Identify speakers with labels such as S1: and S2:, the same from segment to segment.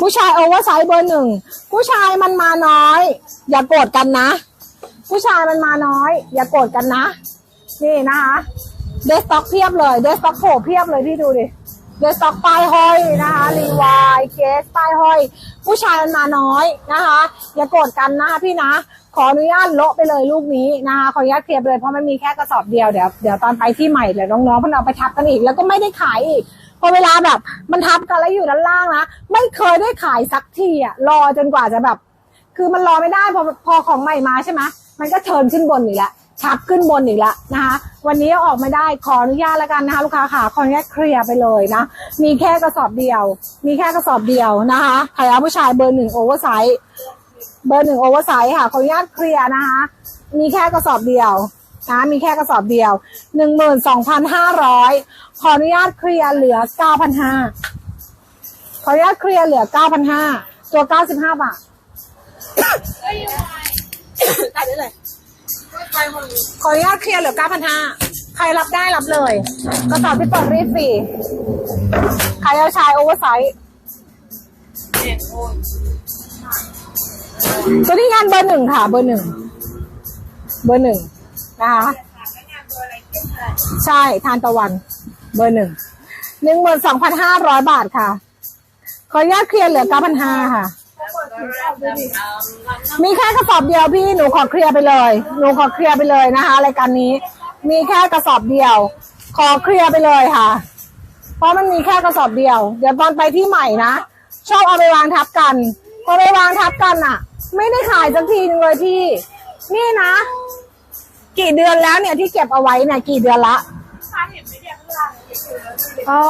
S1: ผู้ชายโอเวอร์ไซส์เบอร์หนึ่งผู้ชายมันมาน้อย อย่าโกรธกันนะ ผู้ชายมันมาน้อย อย่าโกรธกันนะ นี่นะคะเดสต็อกเพียบเลยเดสต็อกโผล่เพียบเลยพี่ดูดิเดสต็อกป้ายห้อยนะคะรีวายเกสป้ายห้อย ผู้ชายมันมาน้อยนะคะ อย่าโกรธกันนะคะพี่นะขออนุญาตโละไปเลยลูกนี้นะคะขออนุญาตเคลียร์เลยเพราะมันมีแค่กระสอบเดียวเดี๋ยวเดี๋ยวตอนไปที่ใหม่เดี๋ยวน้องๆพิ่นเอาไปทับกันอีกแล้วก็ไม่ได้ขายอีก อเวลาแบบ มันทับกันแล้วอยู่ด้านล่างนะไม่เคยได้ขายสักทีอะรอจนกว่าจะแบบ คือมันรอไม่ได้พอพอของใหม่มาใช่ไหมมันก็เทิร์นขึ้นบนอีกแล้วชับขึ้นบนอีกแล้วนะคะ วันนี้อออกไม่ได้ขออนุญาตแล้วกันนะคะลูกค้าค่ะขออนุญาตเคลียร์ไปเลยนะ มีแค่กระสอบเดียว มีแค่กระสอบเดียวนะคะใครเอาผู้ชายเบอร์หนึ่งโอเวอร์ไซส์เบอร์หนึ่งโอเวอร์ไซส์ค่ะขออนุญาตเคลียร์นะคะ มีแค่กระสอบเดียว นะมีแค่กระสอบเดียวหนึ่งหมื่นสองพันห้าร้อยขออนุญาตเคลียร์เหลือเก้าพันห้าขออนุญาตเคลียร์เหลือเก้าพันห้าตัวเก้าสิบห้าบาทได้เลยขออนุญาตเคลียร์เหลือ 9,500 ใครรับได้รับเลย กระสอบที่เปิดรีดฟรีใครเอาชายโอเวอร์ไซส์ตัวนี้งานเบอร์หนึ่งค่ะ เบอร์หนึ่ง เบอร์หนึ่ง นะคะใช่ทานตะวัน เบอร์หนึ่งหนึ่งหมื่นสองพันห้าร้อยบาทค่ะ ขออนุญาตเคลียร์เหลือ9,500ค่ะ มีแค่กระสอบเดียวพี่หนูขอเคลียร์ไปเลย หนูขอเคลียร์ไปเลยนะคะรายการนี้ มีแค่กระสอบเดียว ขอเคลียร์ไปเลยค่ะ เพราะมันมีแค่กระสอบเดียว เดี๋ยวตอนไปที่ใหม่นะชอบเอาไปวางทับกันพอไปวางทับกันอะไม่ได้ขายสักทีนึงเลยพี่ นี่นะ กี่เดือนแล้วเนี่ยที่เก็บเอาไว้เนี่ยกี่เดือนละอ๋อ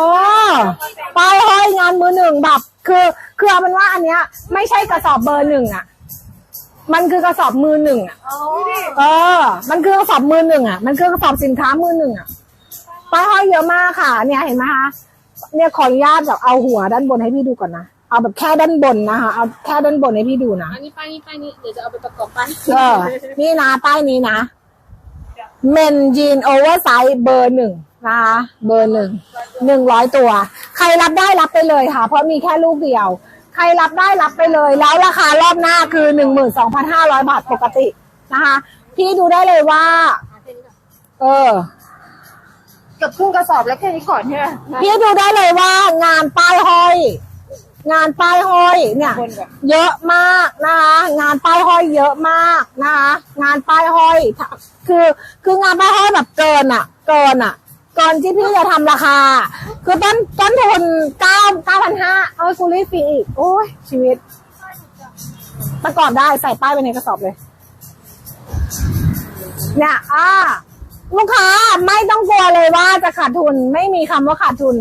S1: ป้ายห้อยงานมือหนึ่งแบบคือคือเอาเป็นว่าอันเนี้ย ไม่ใช่กระสอบเบอร์หนึ่งอะ มันคือกระสอบมือหนึ่งอะเออ มันคือกระสอบมือหนึ่งอะมันคือกระสอบสินค้ามือหนึ่งอะป้ายห้อยเยอะมากค่ะ เนี่ยเห็นไหมคะเนี่ยขออนุญาตแบบเอาหัวด้านบนให้พี่ดูก่อนนะเอาแบบแค่ด้านบนนะคะเอาแค่ด้านบนให้พี่ดูนะ
S2: อันนี้ป้ายนี้ป้ายนี้เดี๋ยวจะเอาไปประกอบป้าย
S1: เออนี่นะป้ายนี้นะ เมนยีนโอเวอร์ไซส์เบอร์หนึ่งนะคะเบอร์หนึ่งหนึ่งร้อยตัว ใครรับได้รับไปเลยค่ะ เพราะมีแค่ลูกเดียว ใครรับได้รับไปเลย แล้วราคารอบหน้าคือหนึ่งหมื่นสองพันห้าร้อยบาทปกตินะคะ พี่ดูได้เลยว่า เออ
S2: เกือบครึ่งกระสอบแล้วแค่นี้ก่อนใช่ไหม
S1: พี่ดูได้เลยว่างานป้ายห้อย งานป้ายห้อยเนี่ย เยอะมากนะคะงานป้ายห้อยเยอะมากนะคะงานป้ายห้อยคือคืองานป้ายห้อยแบบเกินอะ เกินอะเกินที่พี่จะทำราคา คือต้นต้นทุนเก้าเก้าพันห้าเอาไปคูลี่ฟรีอีกโอ้ยชีวิต ประกอบได้ใส่ป้ายไปในกระสอบเลย เนี่ยอ่าลูกค้าไม่ต้องกลัวเลยว่าจะขาดทุน ไม่มีคำว่าขาดทุน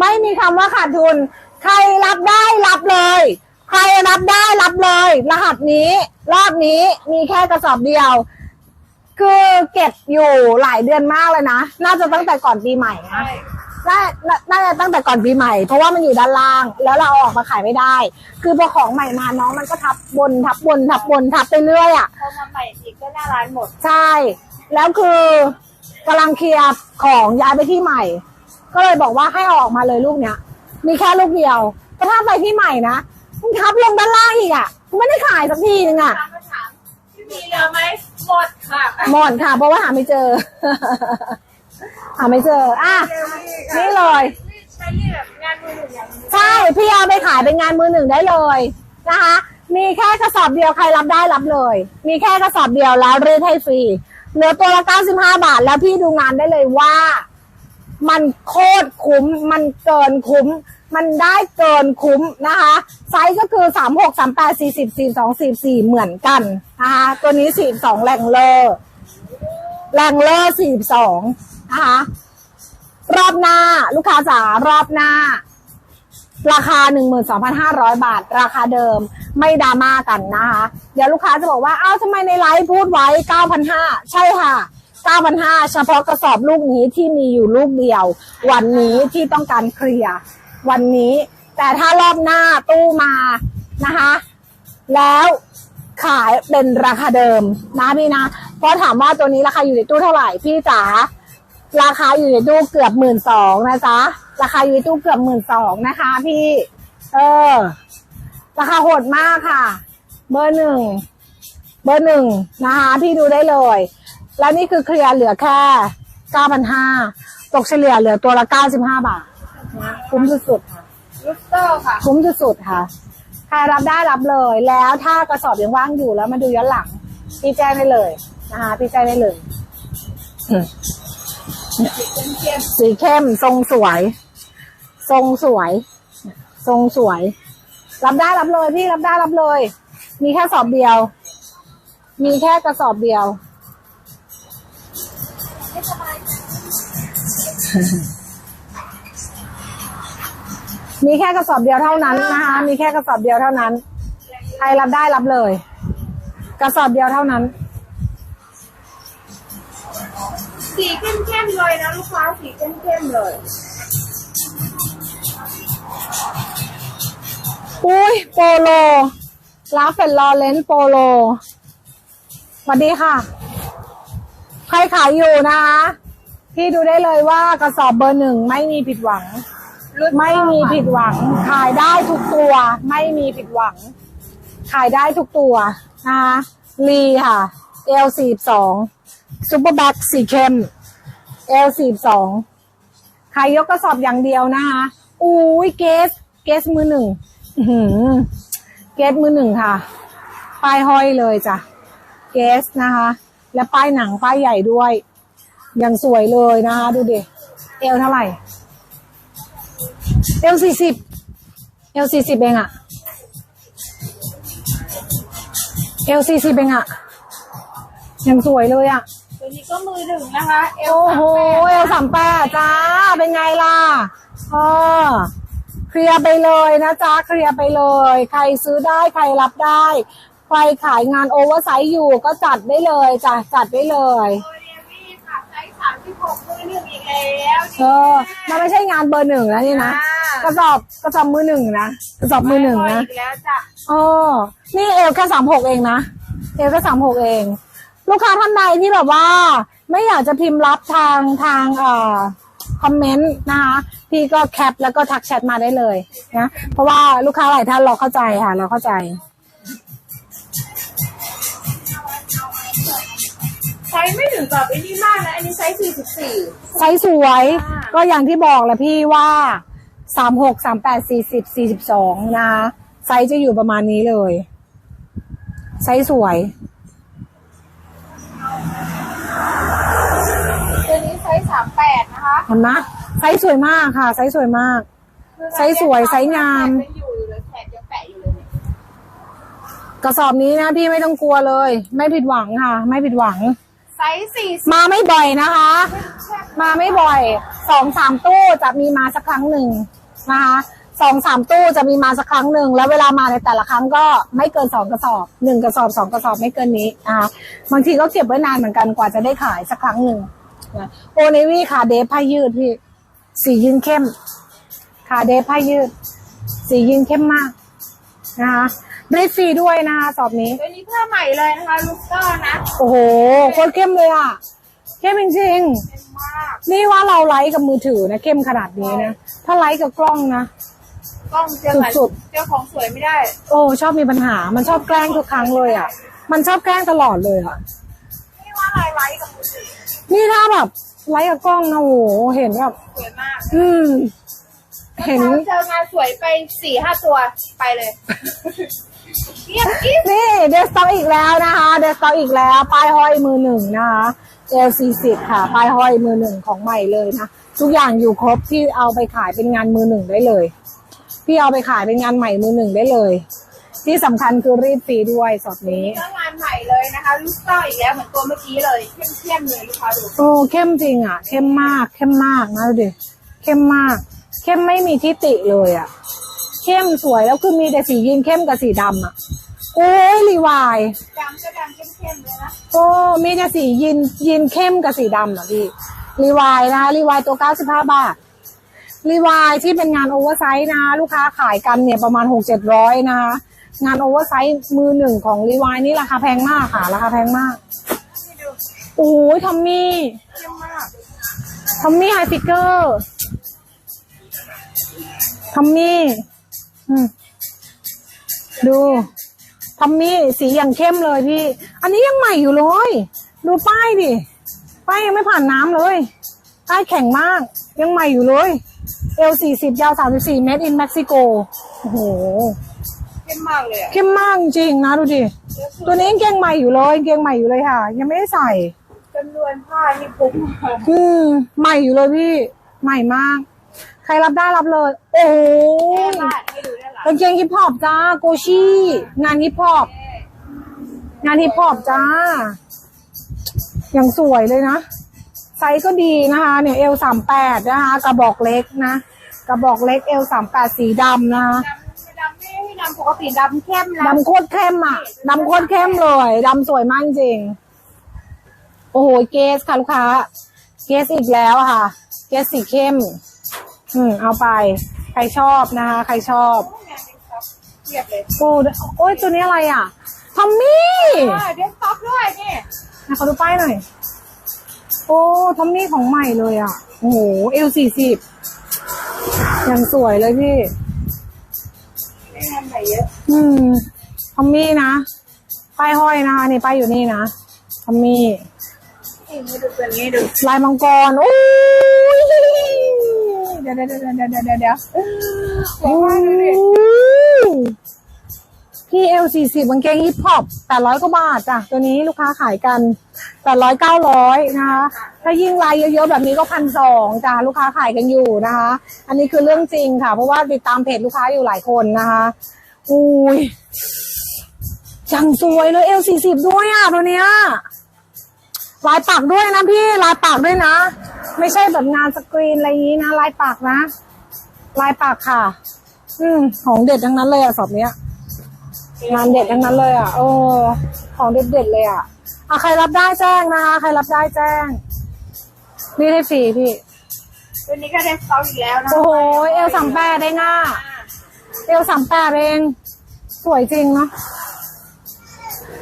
S1: ไม่มีคำว่าขาดทุน ใครรับได้รับเลย ใครรับได้รับเลย รหัสนี้ รอบนี้มีแค่กระสอบเดียว คือเก็บอยู่หลายเดือนมากเลยนะ น่าจะตั้งแต่ก่อนปีใหม่นะน่าน่าน่าจะตั้งแต่ก่อนปีใหม่ เพราะว่ามันอยู่ด้านล่าง แล้วเราเอาออกมาขายไม่ได้ คือพอของใหม่มาน้องมันก็ทับบนทับบนทับบนทับไปเรื่อยอะ
S2: พอมาใหม่อีกก็หน้าร้านหมด
S1: ใช่ แล้วคือกำลังเคลียร์ของย้ายไปที่ใหม่ ก็เลยบอกว่าให้เอาออกมาเลยลูกเนี้ย มีแค่ลูกเดียวแต่ถ้าไปที่ใหม่นะมึงทับลงด้านล่างอีกอะมึงไม่ได้ขายสักทีนึงอะ
S2: ถามคำถามที่มีเหลือไหมหมดค่ะ
S1: หมดค่ะ เพราะว่าหาไม่เจอ หาไม่เจอ อะ นี่เลย
S2: ใช้ที่แบบงานมือหนึ่งอย่างนี้
S1: ใช่พี่เอาไปขายเป็นงานมือหนึ่งได้เลยนะคะ มีแค่กระสอบเดียวใครรับได้รับเลย มีแค่กระสอบเดียวแล้วรีดให้ฟรีเหลือตัวละ 95 บาท แล้วพี่ดูงานได้เลยว่า มันโคตรคุ้ม มันเกินคุ้ม มันได้เกินคุ้มนะคะ ไซส์ก็คือ 36 38 40 42 44 เหมือนกันนะคะ ตัวนี้ 42แรงเลอร์แรงเลอร์42 นะคะ รอบหน้าลูกค้าจ๋ารอบหน้า ราคา 12,500 บาท ราคาเดิมไม่ดราม่ากันนะคะ เดี๋ยวลูกค้าจะบอกว่า อ้าวทำไมในไลฟ์พูดไว้ 9,500 ใช่ค่ะ 9,500เฉพาะกระสอบลูกนี้ที่มีอยู่ลูกเดียว วันนี้ที่ต้องการเคลียร์วันนี้ แต่ถ้ารอบหน้าตู้มานะคะ แล้วขายเป็นราคาเดิมนะพี่นะ เพราะถามว่าตัวนี้ราคาอยู่ในตู้เท่าไหร่พี่จ๋าราคาอยู่ในตู้เกือบหมื่นสองนะจ๊ะราคาอยู่ในตู้เกือบหมื่นสองนะคะ พี่ เออ ราคาโหดมากค่ะ เบอร์หนึ่งเบอร์หนึ่งนะคะ พี่ดูได้เลย แล้วนี่คือเคลียร์เหลือแค่เก้าพันห้าตกเฉลี่ยเหลือตัวละเก้าสิบห้าบาทนะคุ้มสุดๆค่ะ
S2: ลูกเตอร์ค่ะ
S1: คุ้มสุดๆค่ะใครรับได้รับเลย แล้วถ้ากระสอบยังว่างอยู่แล้วมาดูย้อนหลังพี่แจ้งได้เลยนะคะพี่แจ้งได้เลยอืมสีเข้มทรงสวย ทรงสวย ทรงสวย รับได้รับเลยพี่รับได้รับเลย มีแค่สอบเดียว มีแค่กระสอบเดียว มีแค่กระสอบเดียวเท่านั้นนะคะ มีแค่กระสอบเดียวเท่านั้น ใครรับได้รับเลย กระสอบเดียวเท่านั้น
S2: สีเข้มๆเลยนะลูกค้า สีเข้มๆเลย
S1: อุ้ยโปโลลาเฟนลอเลนโปโลสวัสดีค่ะ ใครขายอยู่นะคะ พี่ดูได้เลยว่ากระสอบเบอร์หนึ่งไม่มีผิดหวัง ไม่มีผิดหวัง ขายได้ทุกตัว ไม่มีผิดหวัง ขายได้ทุกตัวนะคะลีค่ะ L สี่สองซูเปอร์แบ็กสีเข้ม L สี่สองขายยกกระสอบอย่างเดียวนะคะอุ้ยเกสเกสมือหนึ่งเกสมือหนึ่งค่ะ ป้ายห้อยเลยจ้ะ เกสนะคะ และป้ายหนังป้ายใหญ่ด้วย อย่างสวยเลยนะคะดูดิเอวเท่าไหร่เอลสี่สิบเอลสี่สิบเองอะเอลสี่สิบเองอะยังสวยเลยอะ
S2: ตัวนี้ก็มือหนึ่งนะคะเอล
S1: โอ้โหเอลสามแปดจ้าเป็นไงล่ะเออเคลียร์ไปเลยนะจ๊ะเคลียร์ไปเลย ใครซื้อได้ใครรับได้ ใครขายงานโอเวอร์ไซส์อยู่ก็จัดได้เลยจ้ะจัดได้เลย
S2: แล้ว
S1: เออมันไม่ใช่งานเบอร์หนึ่งนะนี่นะกระสอบกระสอบมือหนึ่งนะกระสอบมือหนึ่งนะ
S2: อีกแล้วจ้ะ
S1: อ๋อนี่เอลแค่สามหกเองนะเอลแค่สามหกเอง ลูกค้าท่านใดที่แบบว่า ไม่อยากจะพิมพ์รับทางทางเอ่อคอมเมนต์นะคะพี่ก็แคปแล้วก็ทักแชทมาได้เลยนะเพราะว่าลูกค้าหลายท่านเราเข้าใจค่ะเราเข้าใจ
S2: ซส์ไม่ถึงกับไอ้นี่มากนะ อันนี้ไซส์สี่สิบสี่
S1: ไซส์สวย
S2: ค่ะ
S1: ก็อย่างที่บอกแหละพี่ว่าสามหกสามแปดสี่สิบสี่สิบสองนะคะไซส์จะอยู่ประมาณนี้เลย ไซส์สวย
S2: ตัวนี้ไซส์สามแปดนะคะ
S1: เห็นไหมไซส์สวยมากค่ะ ไซส์สวยมาก ไซส์สวยไซส์งาม
S2: แขนยังอยู่อยู่เลยแขนยังแปะอยู่เลยเนี่ย
S1: กระสอบนี้นะพี่ไม่ต้องกลัวเลย ไม่ผิดหวังค่ะ ไม่ผิดหวัง
S2: ไซ ส์สี่สิบ
S1: มาไม่บ่อยนะคะ มาไม่บ่อยสองสามตู้จะมีมาสักครั้งหนึ่งนะคะสองสามตู้จะมีมาสักครั้งหนึ่งแล้วเวลามาในแต่ละครั้งก็ไม่เกินสองกระสอบหนึ่งกระสอบสองกระสอบไม่เกินนี้นะคะบางทีก็เก็บไว้นานเหมือนกันกว่าจะได้ขายสักครั้งหนึ่งโอเนวี่ค่ะเดฟผ้ายืดพี่สียืนเข้มค่ะเดฟผ้ายืด สียืนเข้มมากนะคะ ได้ฟรีด้วยนะคะสอบนี้
S2: ตัวนี้ผ้าใหม่เลยนะคะลูกเตอร์นะ
S1: โอ้โหโคตรเข้มเลยอะ เข้มจริง
S2: เป็นมาก
S1: ๆนี่ว่าเราไลฟ์กับมือถือนะเข้มขนาดนี้นะ ถ้าไลฟ์กับกล้องนะ
S2: กล้องเจอเหมือน
S1: สุด
S2: เจอของสวยไม่ได้
S1: โอ้ชอบมีปัญหา มันชอบแกล้งทุกครั้งเลยอะ มันชอบแกล้งตลอดเลยอะ
S2: ไม่ว่าอะไรไลท์กับมือถือ
S1: นี่ถ้าแบบไลฟ์กับกล้องนะโอ้โหเห็นแบบ
S2: สวยมาก
S1: อืม เห็น
S2: เจองานสวยไปสี่ห้าตัวไปเลยเงียบกิ๊บ
S1: นี่เดสต็อกอีกแล้วนะคะ เดสต็อกอีกแล้ว ป้ายห้อยมือหนึ่งนะคะเอลซีสิบค่ะ ป้ายห้อยมือหนึ่งของใหม่เลยนะ ทุกอย่างอยู่ครบที่เอาไปขายเป็นงานมือหนึ่งได้เลย พี่เอาไปขายเป็นงานใหม่มือหนึ่งได้เลย ที่สำคัญคือรีดฟรีด้วยสอบนี้
S2: เจองานใหม่เลยนะคะ ลูกเตอร์อีกแล้วเหมือนตัวเมื่อกี้เลยเข้มๆเลยลูกค้าดู
S1: โอ้เข้มจริงอะ เข้มมาก เข้มมากนะดูดิเข้มมาก เข้มไม่มีที่ติเลยอะ เข้มสวยแล้วคือมีแต่สียีนเข้มกับสีดำอะโอ้ยรีวาย
S2: ดำก็ดำเข้มๆเลยนะ
S1: โอ้มีแต่สียีนยีนเข้มกับสีดำอะพี่รีวายนะคะรีวายตัว95บาทรีวายที่เป็นงานโอเวอร์ไซส์นะคะลูกค้าขายกันเนี่ยประมาณ6 7 0 0นะคะงานโอเวอร์ไซส์มือหนึ่งของรีวายนี่ราคาแพงมากค่ะ ราคาแพงมาก
S2: นี่ดู
S1: โอ้ยทอมมี่
S2: เข้มมาก
S1: ทอมมี่ไฮฟิกเกอร์ ทอมมี่อืมดูทอมมี่สีอย่างเข้มเลยพี่ อันนี้ยังใหม่อยู่เลย ดูป้ายดิ ป้ายยังไม่ผ่านน้ำเลย ป้ายแข็งมาก ยังใหม่อยู่เลย เอลสี่สิบยาวสามสิบสี่เมตรอินเม็กซิโก โอ้โห
S2: เข้มมากเลยอะ
S1: เข้มมากจริงนะดูดิ ตัวนี้ยังเกงใหม่อยู่เลยเกงใหม่อยู่เลยค่ะ ยังไม่ได้ใส่
S2: จำนวนผ้านี่ปุ๊บ
S1: อืมใหม่อยู่เลยพี่ ใหม่มาก ใครรับได้รับเลย โอ้โห
S2: แม่บ้านให้ดูได้หรอกา
S1: งเกงฮิปฮอปจ้าโกชี่งานฮิปฮอปงานฮิปฮอปจ้า อย่างสวยเลยนะ ไซส์ก็ดีนะคะ เนี่ยเอลสามแปดนะคะ กระบอกเล็กนะ กระบอกเล็กเอลสามแปดสีดำนะคะ
S2: ดำดำไม่ให้ดำปกติดำเข้มนะ
S1: ดำโคตรเข้มอะดำโคตรเข้มเลยดำสวยมากจริง โอ้โหเกสค่ะลูกค้า เกสอีกแล้วอะค่ะ เกสสีเข้ม อืมเอาไป ใครชอบนะคะ ใครชอบ
S2: เทียบเลย
S1: โอ้โอ้ยตัวนี้อะไรอะทอมมี่
S2: เออเดสก์ท็อปด้วยนี่
S1: นะเขาดูป้ายหน่อย โอ้ทอมมี่ของใหม่เลยอะ โอ้โหเอลสี่สิบอย่างสวยเลยพี่
S2: ไม่งานไหนเยอะ
S1: อืมทอมมี่นะป้ายห้อยนะคะนี่ป้ายอยู่นี่นะทอมมี่
S2: นี่มาดูตัวนี้ดู
S1: ลายมังกรโอ้ย เดี๋ยวเดี๋ยวเดี๋ยวเดี๋ยวเดี๋ยวเดี๋ยวเดี๋ยว
S2: สวยมากดูดิ
S1: พี่เอลสี่สิบกางเกงฮิปฮอปแปดร้อยกว่าบาทจ้ะตัวนี้ลูกค้าขายกันแปดร้อยเก้าร้อยนะคะถ้ายิ่งลายเยอะๆแบบนี้ก็พันสองจ้ะลูกค้าขายกันอยู่นะคะ อันนี้คือเรื่องจริงค่ะ เพราะว่าติดตามเพจลูกค้าอยู่หลายคนนะคะอุ้ยจังสวยเลยเอลสี่สิบด้วยอะตัวเนี้ย ลายปักด้วยนะพี่ลายปักด้วยนะ ไม่ใช่แบบงานสกรีนอะไรอย่างนี้นะลายปักนะ ลายปักค่ะ อืมของเด็ดทั้งนั้นเลยอะสอบเนี้ยงานเด็ดทั้งนั้นเลยอะโอ้ของเด็ดเด็ดๆเลยอะอะใครรับได้แจ้งนะคะใครรับได้แจ้งรีดให้ฟรีพี่
S2: ตัวนี้ก็เดสก์ท็อปอีกแล้วนะ
S1: โอ้โหเอลสามแปดได้ง่าเอลสามแปดเอง สวยจริงเนาะ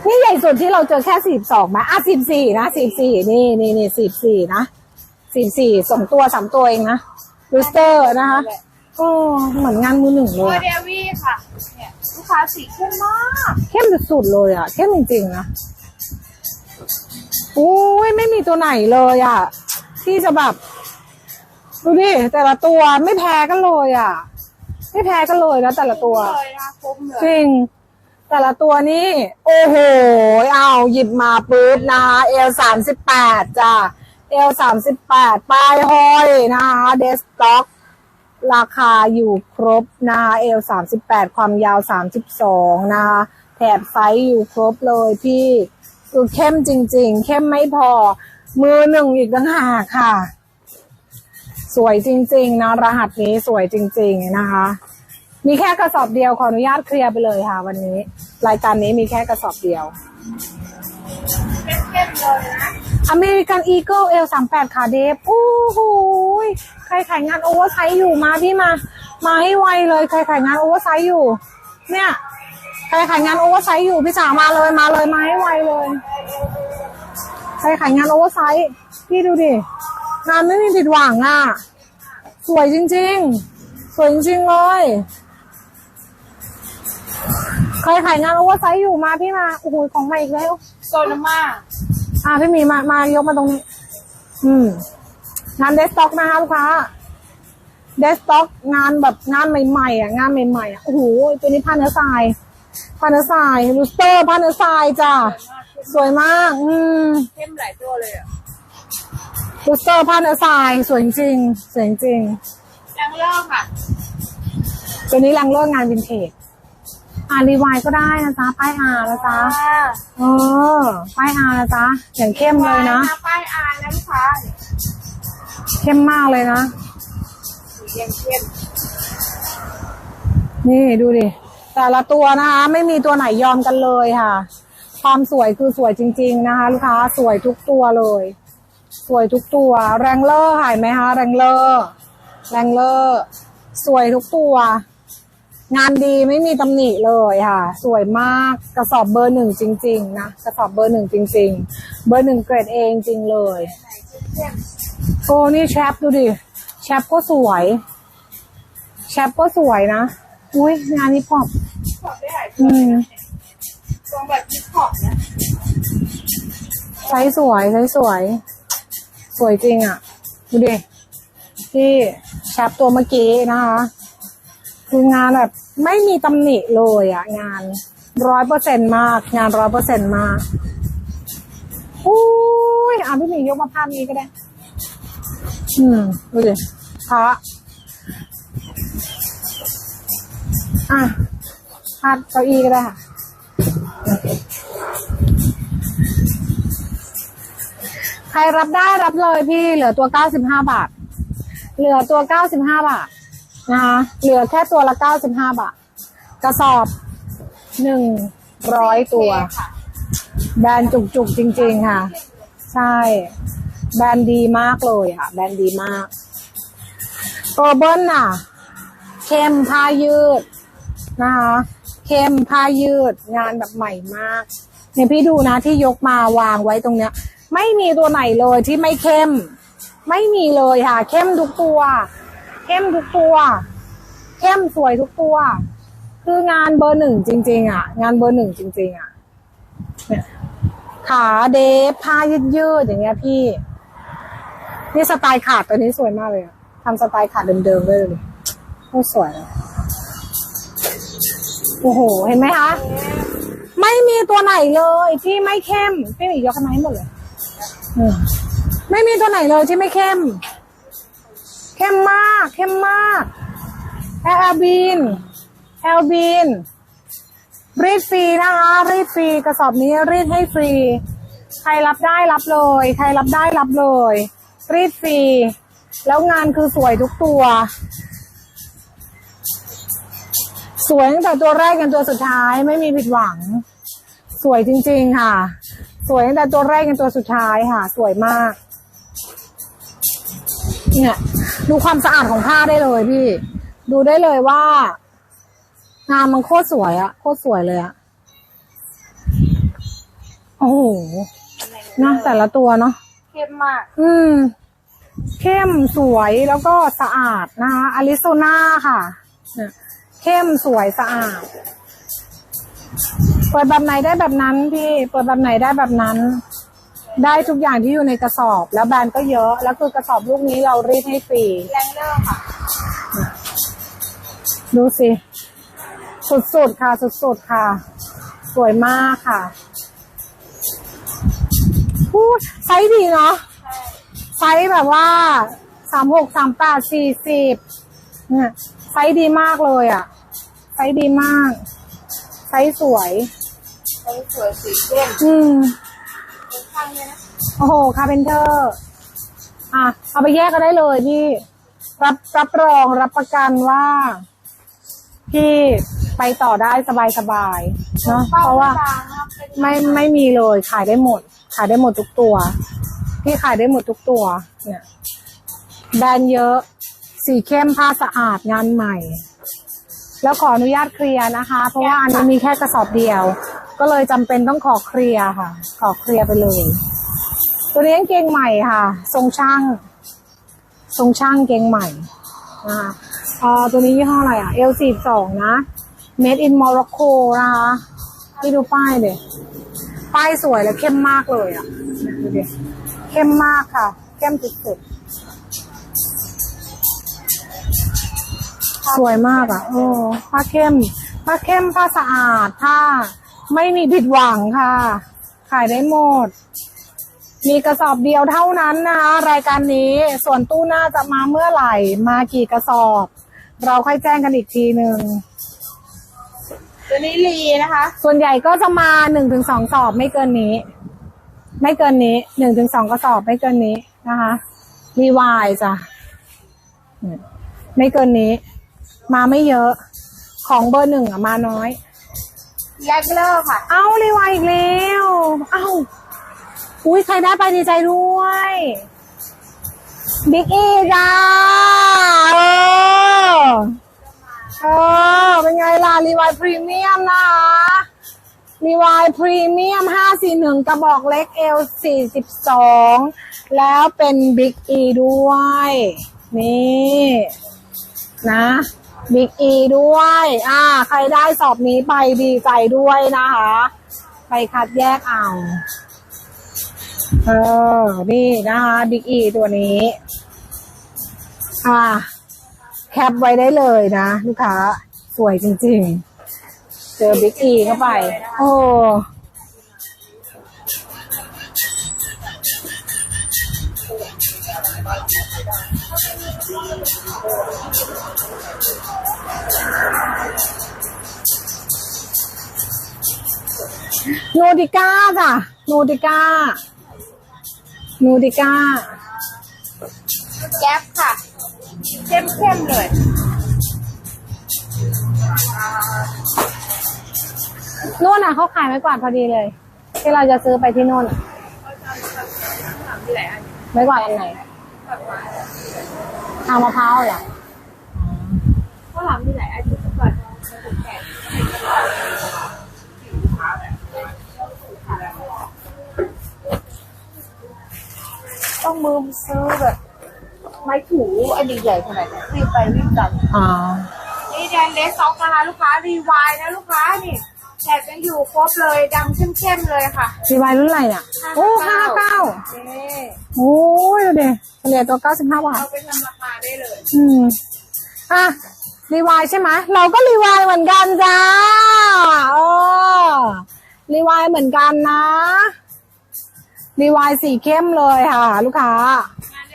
S1: นี่ใหญ่สุดที่เราเจอแค่สี่สองไหมอะสิบสี่นะสิบสี่นี่นี่นี่สิบสี่นะสิบสี่สองตัวสามตัวเองนะลูสเตอร์นะคะโอ้เหมือนงานมือหนึ่งเล
S2: ตัวย
S1: อะ
S2: เดวี่ค่ะ เนี่ยลูกค้าสีเข้มมาก
S1: เข้มสุดๆเลยอะ เข้มจริงๆนะโอ้ยไม่มีตัวไหนเลยอะ ที่จะแบบ ดูดิแต่ละตัวไม่แพ้กันเลยอะ ไม่แพ้กันเลยนะแต่ละตัว
S2: เลยนะคุ้มเลย
S1: จริง แต่ละตัวนี่ โอ้โห เอาหยิบมาปุ๊บนะคะเอลสามสิบแปดจ้ะเอลสามสิบแปดป้ายห้อยนะคะเดสต็อกราคาอยู่ครบนะคะเอลสามสิบแปดความยาวสามสิบสองนะคะแถบไซส์อยู่ครบเลยพี่คือเข้มจริง ๆ เข้มไม่พอ มือหนึ่งอีกต่างหากค่ะ สวยจริง ๆ นะ รหัสนี้สวยจริง ๆ นะคะ มีแค่กระสอบเดียวขออนุญาตเคลียร์ไปเลยค่ะ วันนี้ รายการนี้มีแค่กระสอบเดียว
S2: เข้มเลยนะ
S1: อเมริกันอีเกิลเอลสามแปดค่ะเดฟโอ้โหใครขายงานโอเวอร์ไซส์อยู่มาพี่มา มาให้ไวเลย ใครขายงานโอเวอร์ไซส์อยู่ เนี่ย ใครขายงานโอเวอร์ไซส์อยู่พี่จ๋ามาเลยมาเลยมาให้ไวเลย ใครขายงานโอเวอร์ไซส์พี่ดูดิงานไม่มีผิดหวังอะ สวยจริง ๆ สวยจริงๆเลย ใครขายงานโอเวอร์ไซส์อยู่มาพี่มาโอ้โหของใหม่อีกแล้ว
S2: โซนมา
S1: อ่าพี่หมีมามายกมาตรงนี้ อืม งานเดสต็อกนะคะลูกค้าเดสต็อกงานแบบงานใหม่ๆอะงานใหม่ๆอะโอ้โหตัวนี้ผ้าเนื้อทรายผ้าเนื้อทรายลูสเตอร์ผ้าเนื้อทรายจ้ะสวยมาก อืม
S2: เข้มหลายตัวเลยอะ
S1: ลูสเตอร์ผ้าเนื้อทรายสวยจริงสวยจริง
S2: ยังเลิกค่ะ
S1: ตัวนี้แรงเลิกงานวินเทจ อ่ารีวายก็ได้นะจ๊ะป้ายอานะจ๊ะเออป้ายอานะจ๊ะอย่างเข้มเลยนะ
S2: ป้ายอานนะลูกค้า
S1: เข้มมากเลยนะ
S2: สียังเข้ม
S1: นี่ดูดิแต่ละตัวนะคะ ไม่มีตัวไหนยอมกันเลยค่ะ ความสวยคือสวยจริง ๆ นะคะ ลูกค้าสวยทุกตัวเลย สวยทุกตัว แรงเลอร์หายไหมคะแรงเลอร์แรงเลอร์สวยทุกตัว งานดีไม่มีตำหนิเลยค่ะ สวยมากกระสอบเบอร์หนึ่งจริง ๆ นะกระสอบเบอร์หนึ่งจริง ๆ เบอร์หนึ่งเกรดเองจริงเลย
S2: เข้ม
S1: โอ้นี่แชปดูดิแชปก็สวยแแชปก็สวยนะอุ้ยงานนี้พอป
S2: ขอบได้หลายตั
S1: อื
S2: ว
S1: ม
S2: ตัวแบบฮิปฮอปนะ
S1: ใช้สวยใช้สวย สวยจริงอะ ดูดิที่แชปตัวเมื่อกี้นะคะคืองานแบบ ไม่มีตำหนิเลยอะงานร้อยเปอร์เซ็นมาก งานร้อยเปอร์เซ็นมากอุ้ยอะพี่หมียกมาภาพนี้ก็ได้ อืมดูดิพระอะภาพเก้าอี้ก็ได้ค่ะ ใครรับได้รับเลยพี่เหลือตัว95บห้าบาท เหลือตัว95บาท นะคะเหลือแค่ตัวละ95 บาท กระสอบ 100 ตัว
S2: ค่ะ
S1: แบรนด์จุกๆ จริง ๆ ค่ะ ใช่ แบรนด์ดีมากเลยค่ะ แบรนด์ดีมากตัวเบิ้ลน่ะ เข้มผ้ายืดนะคะเข้มผ้ายืดงานแบบใหม่มากเนี่ยพี่ดูนะที่ยกมาวางไว้ตรงเนี้ย ไม่มีตัวไหนเลยที่ไม่เข้ม ไม่มีเลยค่ะ เข้มทุกตัว เข้มทุกตัว เข้มสวยทุกตัว คืองานเบอร์หนึ่งจริง ๆ อะ งานเบอร์หนึ่งจริง ๆ อะขาเดฟผ้ายืดๆอย่างเงี้ยพี่ นี่สไตล์ขาดตัวนี้สวยมากเลยทำสไตล์ขาดเดิมๆด้เลยโคตรสวยโอ้โห เห็นไหมคะ ไม่มีตัวไหนเลยที่ไม่เข้มพี่หมียกขึ้นมาให้หมดเลยไม่มีตัวไหนเลยที่ไม่เข้ม เข้มมาก เข้มมากแอลบีนแอลบีนรีดฟรีนะคะรีดฟรีกระสอบนี้รีดให้ฟรี ใครรับได้รับเลย ใครรับได้รับเลย รีดฟรี แล้วงานคือสวยทุกตัว สวยตั้งแต่ตัวแรกจนตัวสุดท้ายไม่มีผิดหวัง สวยจริง ๆ ค่ะ สวยตั้งแต่ตัวแรกจนตัวสุดท้ายค่ะ สวยมาก เนี่ยดูความสะอาดของผ้าได้เลยพี่ ดูได้เลยว่างานมันโคตรสวยอะโคตรสวยเลยอะโอ้โหนะแต่ละตัวเนาะ
S2: เข้มมาก
S1: อืม เข้มสวยแล้วก็สะอาดนะคะอลิโซนาค่ะเนี่ยเข้มสวยสะอาด เปิดแบบไหนได้แบบนั้นพี่ เปิดแบบไหนได้แบบนั้น ได้ทุกอย่างที่อยู่ในกระสอบ แล้วแบรนด์ก็เยอะ แล้วคือกระสอบลูกนี้เรารีดให้ฟรี
S2: แรงเลอร์ค่ะ
S1: ดูสิ สุดๆค่ะ สุดๆค่ะ สวยมากค่ะพูดไซส์ดีเนาะไซส์แบบว่าสามหกสามแปดสี่สิบเนี่ยไซส์ดีมากเลยอะ่ะ ไซส์ดีมาก ไซส์สวย
S2: ใช้สวยสีเข้ม
S1: อืม
S2: ข้างเลยนะ
S1: โอ้โหคาเพนเตอร์อะเอาไปแยกก็ได้เลยพี่รับรับรองรับประกันว่า พี่ไปต่อได้สบายสบายๆเนาะเพราะว่า
S2: บางนะครับเป็น
S1: ไม่ไม่มีเลยขายได้หมด ขายได้หมดทุกตัว พี่ขายได้หมดทุกตัว เนี่ย แบรนด์เยอะ สีเข้มผ้าสะอาดงานใหม่ แล้วขออนุญาตเคลียร์นะคะ เพราะว่าอันนี้มีแค่กระสอบเดียว ก็เลยจำเป็นต้องขอเคลียร์ค่ะ ขอเคลียร์ไปเลย ตัวนี้กางเกงใหม่ค่ะ ทรงช่าง ทรงช่างเกงใหม่นะคะอ่าตัวนี้ยี่ห้ออะไรอะ L สี่สองนะ Made in Morocco นะคะที่ดูป้ายเด็ป้ายสวยและเข้มมากเลยอะเนี่ยดูดิเข้มมากค่ะ เข้มสุดๆสวยมากอะโอ้ผ้าเข้มผ้าเข้มผ้าสะอาดผ้า ไม่มีผิดหวังค่ะ ขายได้หมด มีกระสอบเดียวเท่านั้นนะคะรายการนี้ ส่วนตู้หน้าจะมาเมื่อไหร่ มากี่กระสอบ เราค่อยแจ้งกันอีกทีหนึ่ง
S2: ตัวนี้ลีนะคะ
S1: ส่วนใหญ่ก็จะมาหนึ่งถึงสองสอบไม่เกินนี้ ไม่เกินนี้หนึ่งถึงสองกระสอบไม่เกินนี้นะคะรีวายจ้ะเนี่ยไม่เกินนี้ มาไม่เยอะ ของเบอร์หนึ่งอะมาน้อย
S2: แรงเลอร์ค่ะ
S1: เอ้ารีวายอีกแล้ว เอ้า อุ้ยใครได้ไปดีใจด้วยบิ๊กอีจ้าเออเออเป็นไงล่ะรีวายพรีเมียมนะคะรีวายพรีเมียมห้าสี่หนึ่งกระบอกเล็กเอลสี่สิบสองแล้วเป็นบิ๊กอีด้วย นี่ นะ บิ๊กอีด้วย อ่า ใครได้สอบนี้ไปดีใจด้วยนะคะ ไปคัดแยกเอา เออ นี่นะคะบิ๊กอีตัวนี้ อ่า แคปไว้ได้เลยนะ ลูกค้า สวยจริงๆ เจอบิ๊กอีเข้าไป โอ้ โนดิก้าจ้ะโนดิก้าโนดิก้า
S2: แก๊ปค่ะ เข้มเข้มๆเลย
S1: นู่นน่ะเขาขายไม้กวาดพอดีเลย ที่เราจะซื้อไปที่นู่นน่ะ
S2: ถามที่ไหนอัน
S1: ไม้กวาดอันไหน ทางมะพร้าวเหรอ
S2: ก็ถามที่ไหนอันนี้ก่อนแก่ต้องมือซื้อแบบ ไม้ถูอันใหญ่ๆขนาดนี้รีบไปรีบกลับ
S1: อ๋อ
S2: นี่แดนเลสซ็อกนะคะลูกค้ารีวายนะลูกค้านี่ แถบยังอยู่ครบเลยดำเข้มๆเลยค่ะ
S1: รีวายรุ่นอะไรเนี่ยโอ้ห้าเก้า
S2: นี่
S1: โอ้ยดูดิเฉลี่ยตัวเก้าสิบห้าบาท
S2: เอาไปทำราคาได้เลย
S1: อืมอะรีวายใช่ไหมเราก็รีวายเหมือนกันจ้าเออรีวายเหมือนกันนะรีวายสีเข้มเลยค่ะ ลูกค้า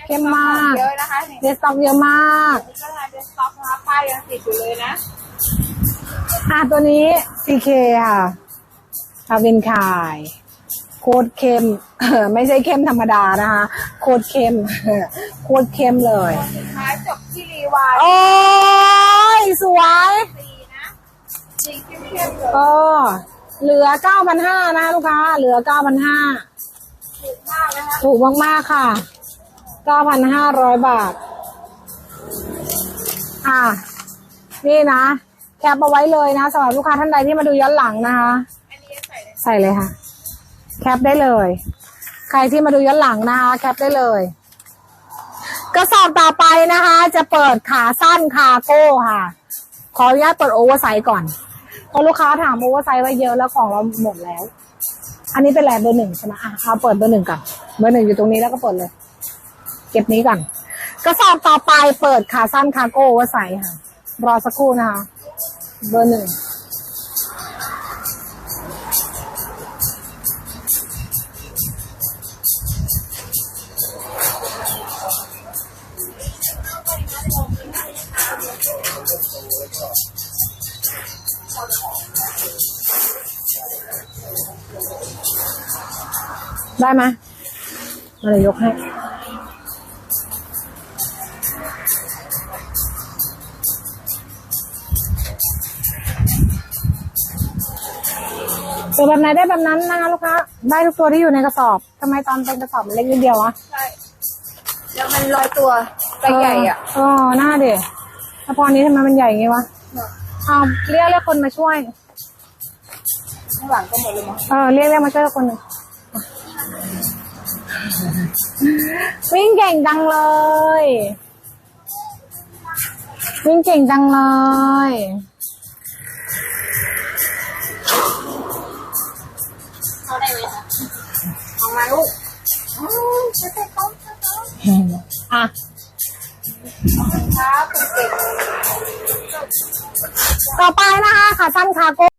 S1: เข้มมาก
S2: เยอะนะคะนี่
S1: เดสต็อกเยอะมาก
S2: นี่ก็ทานเดสต็อกนะคะป้ายยังติดอยู่เลยนะ
S1: อะตัวนี้ CK ค่ะคาวินคายโคตรเข้มเออไม่ใช่เข้มธรรมดานะคะ โคตรเข้มโคตรเข้มเลย
S2: สุดท้ายจบที่รีวาย
S1: โอ้ยสวย
S2: สีนะสีเข้มๆเลย
S1: เออเหลือเก้าพันห้านะลูกค้า เหลือเก้าพันห้า
S2: ถูกมากนะคะ
S1: ถูกมากๆค่ะเก้าพันห้าร้อยบาท อะ นี่นะ แคปเอาไว้เลยนะสำหรับลูกค้าท่านใดที่มาดูย้อนหลังนะคะ
S2: ใส่เลย
S1: ใส่เลยค่ะ แคปได้เลย ใครที่มาดูย้อนหลังนะคะ แคปได้เลย กระสอบต่อไปนะคะ จะเปิดขาสั้นคาโก้ค่ะ ขออนุญาตเปิดโอเวอร์ไซส์ก่อนเพราะลูกค้าถามโอเวอร์ไซส์ไว้เยอะแล้วของเราหมดแล้ว อันนี้เป็นแหลเบอร์หนึ่งใช่ไหมอะเอาเปิดเบอร์หนึ่งก่อนเบอร์หนึ่งอยู่ตรงนี้แล้วก็เปิดเลย เก็บนี้ก่อนกระสอบต่อไปเปิดขาสั้นคาโก้โอเวอร์ไซส์ค่ะ รอสักครู่นะคะ เบอร์หนึ่ง ตัวแบบไหนได้แบบนั้นนะคะลูกค้าได้ทุกตัวที่อยู่ในกระสอบทำไมตอนเป็นกระสอบมันเล็กนิดเดียววะ
S2: ใช่แล้วมันลอยตัวไปใหญ่อะ
S1: เออหน้าเด็ถ้าพอนี้ทำไมมันใหญ่อย่างงี้วะเอาเรียกเรียกคนมาช่วย
S2: ข้างหลังก็หมดเลยมั้ง
S1: เออเรียกเรียกมาช่วยคนหนึ่งวิ่งเก่งจังเลย วิ่งเก่งจังเลย
S2: มาลูกอืมจะใส่ต้มจะต้ม
S1: อะ
S2: ครับเป็นเก่ง
S1: ต่อไปนะคะขาสั้นคาโก้